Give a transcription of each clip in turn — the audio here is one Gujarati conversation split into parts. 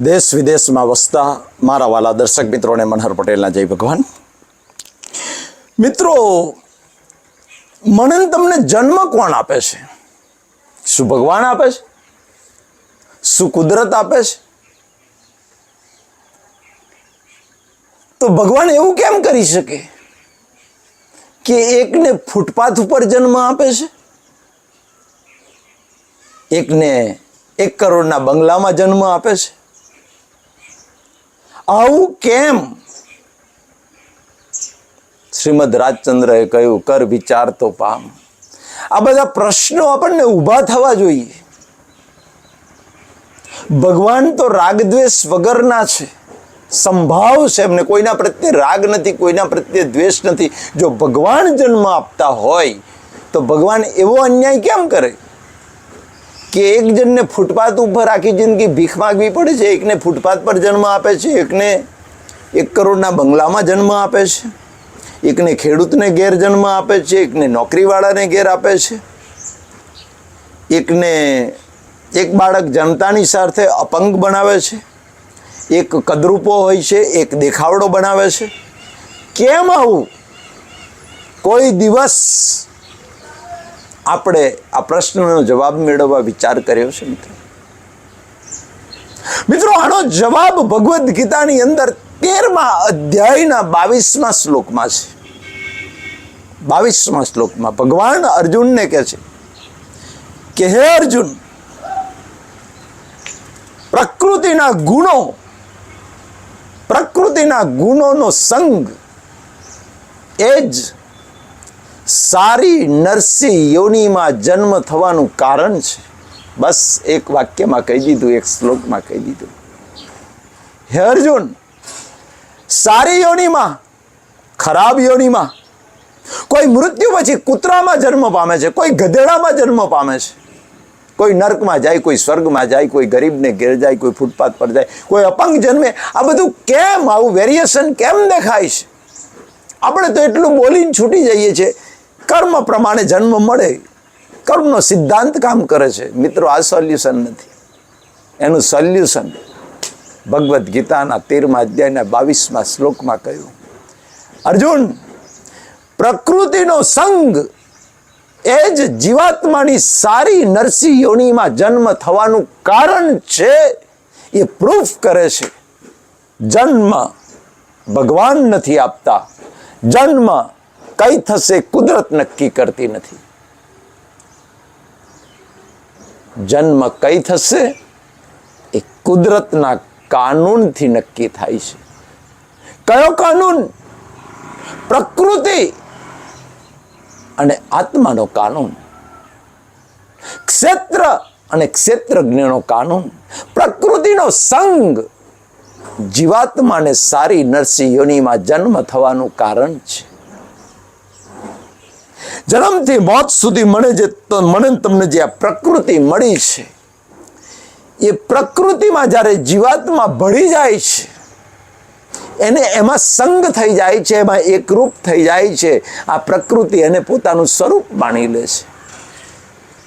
દેશ વિદેશમાં વસતા મારા વાલા દર્શક મિત્રોને મનહર પટેલના જય ભગવાન. મિત્રો, મનન તમને જન્મ કોણ આપે છે? શું ભગવાન આપે છે? શું કુદરત આપે છે? તો ભગવાન એવું કેમ કરી શકે કે એકને ફૂટપાથ ઉપર જન્મ આપે છે? એકને એક કરોડના બંગલામાં જન્મ આપે છે? આવું કેમ? શ્રીમદ રાજચંદ્રએ કહ્યું, કર વિચાર તો પામ. આ બધા પ્રશ્નો આપણને ઊભા થવા જોઈએ. ભગવાન તો રાગદ્વેષ વગરના છે. સંભાવ છે એમને. કોઈના પ્રત્યે રાગ નથી, કોઈના પ્રત્યે દ્વેષ નથી. જો ભગવાન જન્મ આપતા હોય, તો ભગવાન એવો અન્યાય કેમ કરે? કે એક જણને ફૂટપાથ ઉપર આખી જિંદગી ભીખ માગવી પડે છે? એકને ફૂટપાથ પર જન્મ આપે છે? એકને એક કરોડના બંગલામાં જન્મ આપે છે? એકને ખેડૂતને ઘેર જન્મ આપે છે? એકને નોકરીવાળાને ઘેર આપે છે? એકને એક બાળક જનતાની સાથે અપંગ બનાવે છે? એક કદરૂપો હોય છે? એક દેખાવડો બનાવે છે? કેમ આવું? કોઈ દિવસ આપણે આ પ્રશ્નનો જવાબ મેળવવા વિચાર કર્યો છે મિત્રો. મિત્રો, આનો જવાબ ભગવદ્ ગીતાની અંદર તેરમા અધ્યાયના બાવીસમા શ્લોકમાં છે. બાવીસમા શ્લોકમાં ભગવાન અર્જુનને કહે છે કે, હે અર્જુન, પ્રકૃતિના ગુણો, પ્રકૃતિના ગુણોનો સંગ એ જ સારી નરસિંહ યોનિમાં જન્મ થવાનું કારણ છે. બસ એક વાક્યમાં કહી દીધું, એક શ્લોકમાં કહી દીધું. હે અર્જુન, સારી યોનિમાં, ખરાબ યોનિમાં, કોઈ મૃત્યુ પછી કૂતરામાં જન્મ પામે છે, કોઈ ગધેડામાં જન્મ પામે છે, કોઈ નર્કમાં જાય, કોઈ સ્વર્ગમાં જાય, કોઈ ગરીબને ઘેર જાય, કોઈ ફૂટપાથ પર જાય, કોઈ અપંગ જન્મે, આ બધું કેમ, આવું વેરિએશન કેમ દેખાય છે? આપણે તો એટલું બોલીને છૂટી જઈએ છીએ કર્મ પ્રમાણે જન્મ મળે, કર્મનો સિદ્ધાંત કામ કરે છે. મિત્રો, આ સોલ્યુશન નથી. એનું સોલ્યુશન ભગવદ્ ગીતાના તેરમા અધ્યાયના બાવીસમાં શ્લોકમાં કહ્યું. અર્જુન, પ્રકૃતિનો સંગ એ જ જીવાત્માની સારી નરસિંહ યોનીમાં જન્મ થવાનું કારણ છે, એ પ્રૂફ કરે છે. જન્મ ભગવાન નથી આપતા. જન્મ કઈ થશે કુદરત નક્કી કરતી નથી. જન્મ કઈ થશે એ કુદરતના કાનૂનથી નક્કી થાય છે. કયો કાનૂન? પ્રકૃતિ અને આત્માનો કાનૂન. ક્ષેત્ર અને ક્ષેત્રજ્ઞનો કાનૂન. પ્રકૃતિનો સંગ જીવાત્માને સારી નરસિંહ યોનિમાં જન્મ થવાનું કારણ છે. જન્મથી મોત સુધી મને જે મને તમને જે આ પ્રકૃતિ મળી છે, એ પ્રકૃતિમાં જ્યારે જીવાતમાં ભળી જાય છે, એને એમાં સંગ થઈ જાય છે, એમાં એકરૂપ થઈ જાય છે, આ પ્રકૃતિ એને પોતાનું સ્વરૂપ માની લે છે.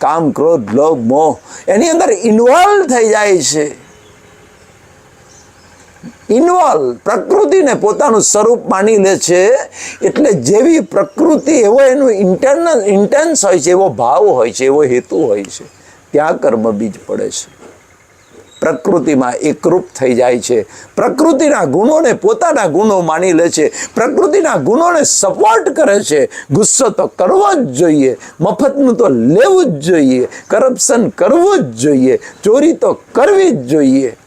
કામ, ક્રોધ, લોભ, મોહ એની અંદર ઇન્વોલ્વ થઈ જાય છે. ઇન્વોલ્વ પ્રકૃતિને પોતાનું સ્વરૂપ માની લે છે, એટલે જેવી પ્રકૃતિ એવો એનું ઇન્ટરનલ ઇન્ટેન્સ હોય છે, એવો ભાવ હોય છે, એવો હેતુ હોય છે, ત્યાં કર્મ બીજ પડે છે. પ્રકૃતિમાં એકરૂપ થઈ જાય છે. પ્રકૃતિના ગુણોને પોતાના ગુણો માની લે છે. પ્રકૃતિના ગુણોને સપોર્ટ કરે છે. ગુસ્સો તો કરવો જ જોઈએ. મફતનું તો લેવું જ જોઈએ. કરપ્શન કરવું જ જોઈએ. ચોરી તો કરવી જ જોઈએ.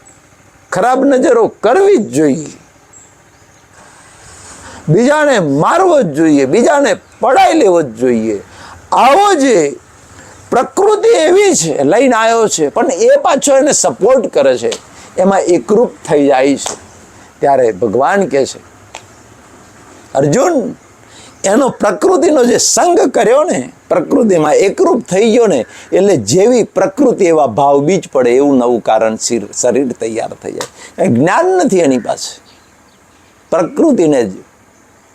ખરાબ નજરો કરવી જ જોઈએ. બીજાને મારવો જ જોઈએ, બીજાને પડાઈ લેવો જ જોઈએ. આવો જે પ્રકૃતિ એવી છે, લઈને આવ્યો છે, પણ એ પાછો એને સપોર્ટ કરે છે, એમાં એકરૂપ થઈ જાય છે. ત્યારે ભગવાન કહે છે, અર્જુન, એનો પ્રકૃતિનો જે સંગ કર્યો ને પ્રકૃતિમાં એકરૂપ થઈ ગયો ને, એટલે જેવી પ્રકૃતિ એવા ભાવ બીજ પડે, એવું નવું કારણ શરીર તૈયાર થઈ જાય. જ્ઞાન નથી એની પાસે. પ્રકૃતિને જ,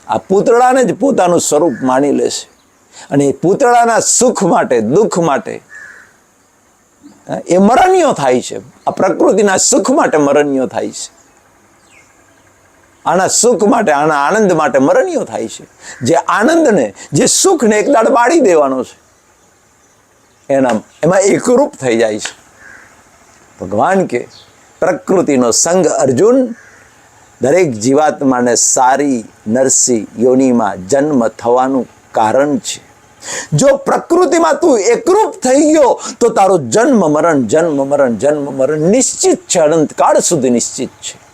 આ પૂતળાને જ પોતાનું સ્વરૂપ માની લેશે અને એ પૂતળાના સુખ માટે, દુઃખ માટે, એ મરણ્યો થાય છે. આ પ્રકૃતિના સુખ માટે મરણ્યો થાય છે. આના સુખ માટે, આના આનંદ માટે મરણીયો થાય છે. જે આનંદને, જે સુખને એક દાડ બાળી દેવાનો છે, એના, એમાં એકરૂપ થઈ જાય છે. ભગવાન કે, પ્રકૃતિનો સંગ અર્જુન, દરેક જીવાત્માને સારી, નરસી યોનિમાં જન્મ થવાનું કારણ છે. જો પ્રકૃતિમાં તું એકરૂપ થઈ ગયો, તો તારો જન્મ મરણ જન્મ મરણ જન્મ મરણ નિશ્ચિત છે. અનંતકાળ સુધી નિશ્ચિત છે.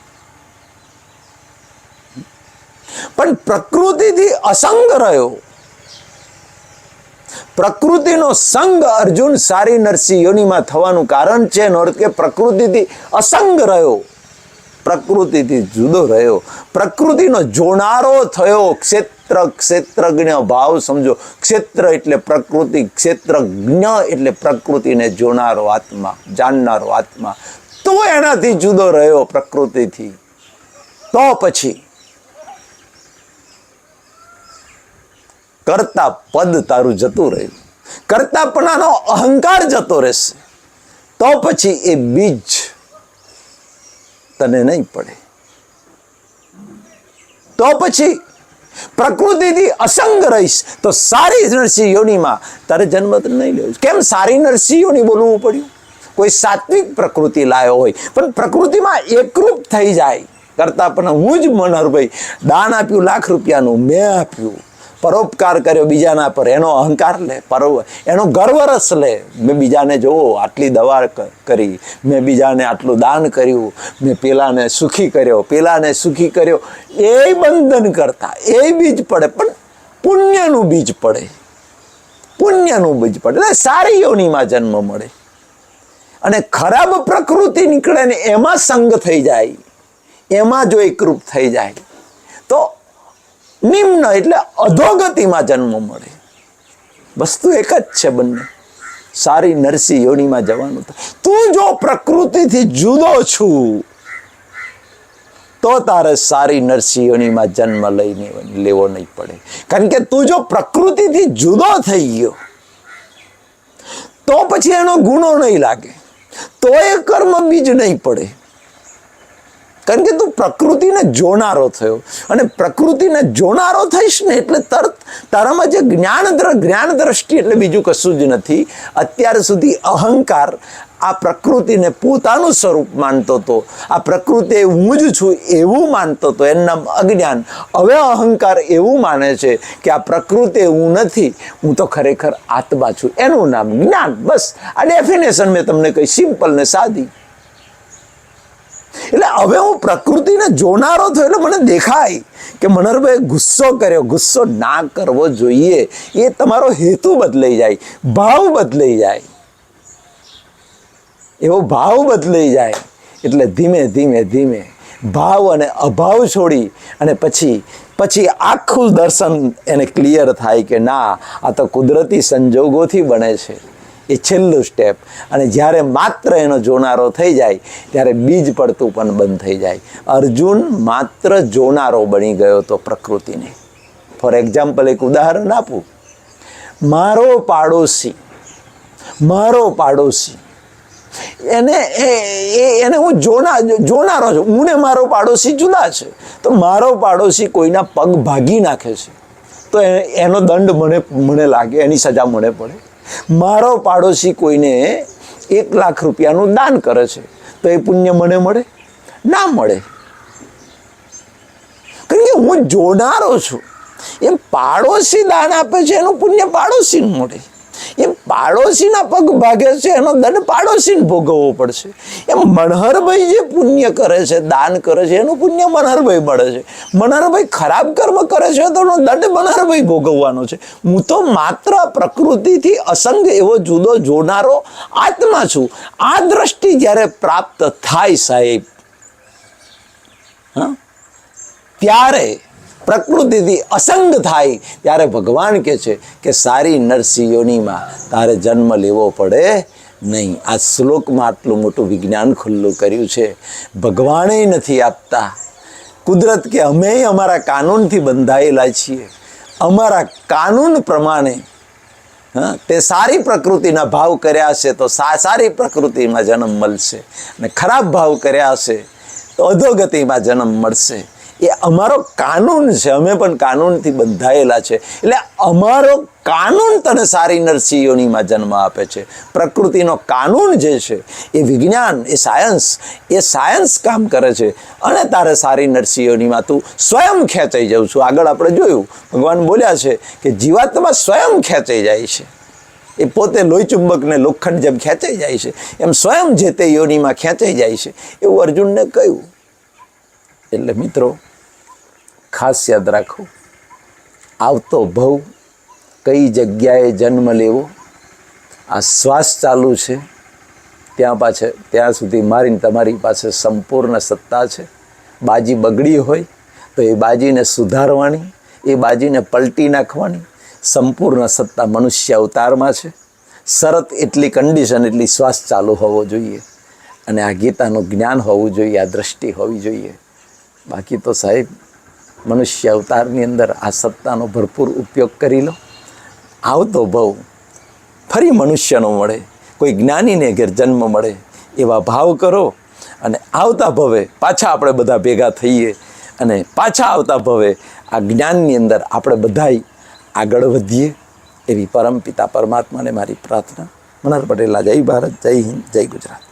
પણ પ્રકૃતિથી અસંગ રહ્યો. પ્રકૃતિનો સંગ અર્જુન સારી નરસિંહ યોનિમાં થવાનું કારણ છે એનો અર્થ કે પ્રકૃતિથી અસંગ રહ્યો. પ્રકૃતિથી જુદો રહ્યો. પ્રકૃતિનો જોનારો થયો. ક્ષેત્ર, ક્ષેત્રજ્ઞ ભાવ સમજો. ક્ષેત્ર એટલે પ્રકૃતિ, ક્ષેત્રજ્ઞ એટલે પ્રકૃતિને જોનારો આત્મા, જાણનારો આત્મા. તો એનાથી જુદો રહ્યો પ્રકૃતિથી. તો પછી કરતા પદ તારું જતું રહ્યું કરતાપણાનો અહંકાર જતો રહેશે. તો પછી એ બીજ તને નહીં પડે. તો પછી પ્રકૃતિથી અસંગ રહીશ તો સારી નરસિંહ યોનીમાં તારે જન્મ નહીં લેવું. કેમ સારી નરસિંહ યોની બોલવું પડ્યું? કોઈ સાત્વિક પ્રકૃતિ લાયો હોય, પણ પ્રકૃતિમાં એકરૂપ થઈ જાય. કરતા પણ હું જ મનહરભાઈ દાન આપ્યું, લાખ રૂપિયાનું મેં આપ્યું. પરોપકાર કર્યો બીજાના પર. એનો અહંકાર લે, પરો એનો ગર્વ રસ લે. મેં બીજાને જોવો, આટલી દવા કરી. મેં બીજાને આટલું દાન કર્યું. મેં પેલાને સુખી કર્યો. પેલાને સુખી કર્યો. એ બંધન કરતા, એ બીજ પડે, પણ પુણ્યનું બીજ પડે. પુણ્યનું બીજ પડે. એટલે સારી યોનીમાં જન્મ મળે. અને ખરાબ પ્રકૃતિ નીકળે ને એમાં સંગ થઈ જાય. એમાં જો એકરૂપ થઈ જાય. નિમ્ન એટલે અધોગતિમાં જન્મ મળે. વસ્તુ એક જ છે બંને. સારી નરસિંહ યોનીમાં જવાનું. તું જો પ્રકૃતિથી જુદો છું, તો તારે સારી નરસિંહ યોનીમાં જન્મ લઈને લેવો નહીં પડે. કારણ કે તું જો પ્રકૃતિથી જુદો થઈ ગયો, તો પછી એનો ગુનો નહીં લાગે. તો એ કર્મ બીજ નહીં પડે. કારણ કે તું પ્રકૃતિને જોનારો થયો. અને પ્રકૃતિને જોનારો થઈશ ને એટલે તરત તારામાં જે જ્ઞાન જ્ઞાન દ્રષ્ટિ એટલે બીજું કશું જ નથી. અત્યાર સુધી અહંકાર આ પ્રકૃતિને પોતાનું સ્વરૂપ માનતો હતો. આ પ્રકૃતિ હું જ છું એવું માનતો હતો. એના અજ્ઞાન. હવે અહંકાર એવું માને છે કે આ પ્રકૃતિ હું નથી. હું તો ખરેખર આત્મા છું. એનું નામ જ્ઞાન. બસ. આ ડેફિનેશન મેં તમને કહી. સિમ્પલ ને સાદી. એટલે હવે હું પ્રકૃતિને જોનારો થયો એટલે મને દેખાય કે મનહરભાઈ ગુસ્સો કર્યો. ગુસ્સો ના કરવો જોઈએ. એ તમારો હેતુ બદલાઈ જાય. ભાવ બદલાઈ જાય. એવો ભાવ બદલાઈ જાય. એટલે ધીમે ધીમે ધીમે ભાવ અને અભાવ છોડી અને પછી પછી આખું દર્શન એને ક્લિયર થાય કે ના, આ તો કુદરતી સંજોગોથી બને છે. એ છેલ્લું સ્ટેપ અને જ્યારે માત્ર એનો જોનારો થઈ જાય, ત્યારે બીજ પડતું પણ બંધ થઈ જાય. અર્જુન માત્ર જોનારો બની ગયો તો પ્રકૃતિને. ફોર એક્ઝામ્પલ એક ઉદાહરણ આપું. મારો પાડોશી મારો પાડોશી, એને, એ- એને હું જોના, જોનારો છું. હું ને મારો પાડોશી જુદા છે. તો મારો પાડોશી કોઈના પગ ભાગી નાખે છે. તો એનો દંડ મને મને લાગે, એની સજા મને પડે. મારો પાડોશી કોઈને એક લાખ રૂપિયાનું દાન કરે છે, તો એ પુણ્ય મને મળે? ના મળે. કારણ કે હું જોનારો છું. એમ પાડોશી દાન આપે છે, એનું પુણ્ય પાડોશીનું મળે. એમ પાડોશીના પગ ભાગે છે, એનો દંડ પાડોશીને ભોગવવો પડશે. એમ મનહરભાઈ જે પુણ્ય કરે છે, દાન કરે છે, એનું પુણ્ય મનહરભાઈ મળે છે. મનહરભાઈ ખરાબ કર્મ કરે છે, તો એનો દંડ મનહરભાઈ ભોગવવાનો છે. હું તો માત્ર પ્રકૃતિથી અસંગ એવો જુદો જોનારો આત્મા છું. આ દ્રષ્ટિ જ્યારે પ્રાપ્ત થાય સાહેબ, હા, ત્યારે પ્રકૃતિથી અસંગ થાય, ત્યારે ભગવાન કહે છે કે સારી નરસિંહ યોનિમાં તારે જન્મ લેવો પડે નહીં. આ શ્લોકમાં આટલું મોટું વિજ્ઞાન ખુલ્લું કર્યું છે. ભગવાને નથી આપતા. કુદરત કે અમે અમારા કાનૂનથી બંધાયેલા છીએ. અમારા કાનૂન પ્રમાણે, હા, તે સારી પ્રકૃતિના ભાવ કર્યા હશે તો સારી પ્રકૃતિમાં જન્મ મળશે. અને ખરાબ ભાવ કર્યા હશે તો અધોગતિમાં જન્મ મળશે. એ અમારો કાનૂન છે. અમે પણ કાનૂનથી બંધાયેલા છે. એટલે અમારો કાનૂન તને સારી નરસિંહોનીમાં જન્મ આપે છે. પ્રકૃતિનો કાનૂન જે છે, એ વિજ્ઞાન, એ સાયન્સ એ સાયન્સ કામ કરે છે. અને તારે સારી નરસિંહોનીમાં તું સ્વયં ખેંચાઈ જાઉં છું. આગળ આપણે જોયું, ભગવાન બોલ્યા છે કે જીવાત્મા સ્વયં ખેંચાઈ જાય છે. એ પોતે લોહી ચુંબકને લોખંડ જેમ ખેંચાઈ જાય છે, એમ સ્વયં જે તે યોનીમાં ખેંચાઈ જાય છે. એવું અર્જુનને કહ્યું. એટલે મિત્રો ખાસ યાદ રાખો. આવતો ભવ કઈ જગ્યાએ જન્મ લેવો, આ શ્વાસ ચાલુ છે. ત્યાં પાછળ ત્યાં સુધી મારીને તમારી પાસે સંપૂર્ણ સત્તા છે. બાજી બગડી હોય તો એ બાજીને સુધારવાની, એ બાજીને પલટી નાખવાની. સંપૂર્ણ સત્તા મનુષ્ય અવતારમાં છે. શરત એટલી કન્ડિશન એટલી, શ્વાસ ચાલુ હોવો જોઈએ. અને આ ગીતાનું જ્ઞાન હોવું જોઈએ, આ દ્રષ્ટિ હોવી જોઈએ. બાકી તો સાહેબ મનુષ્ય અવતારની અંદર આ સત્તાનો ભરપૂર ઉપયોગ કરી લો. આવતો ભવ ફરી મનુષ્યનો મળે. કોઈ જ્ઞાનીને ઘેર જન્મ મળે. એવા ભાવ કરો અને આવતા ભવે પાછા આપણે બધા ભેગા થઈએ અને પાછા આવતા ભવે આ જ્ઞાનની અંદર આપણે બધાય આગળ વધીએ એવી પરમપિતા પરમાત્માને મારી પ્રાર્થના. મનહર પટેલા જય ભારત, જય હિન્દ, જય ગુજરાત.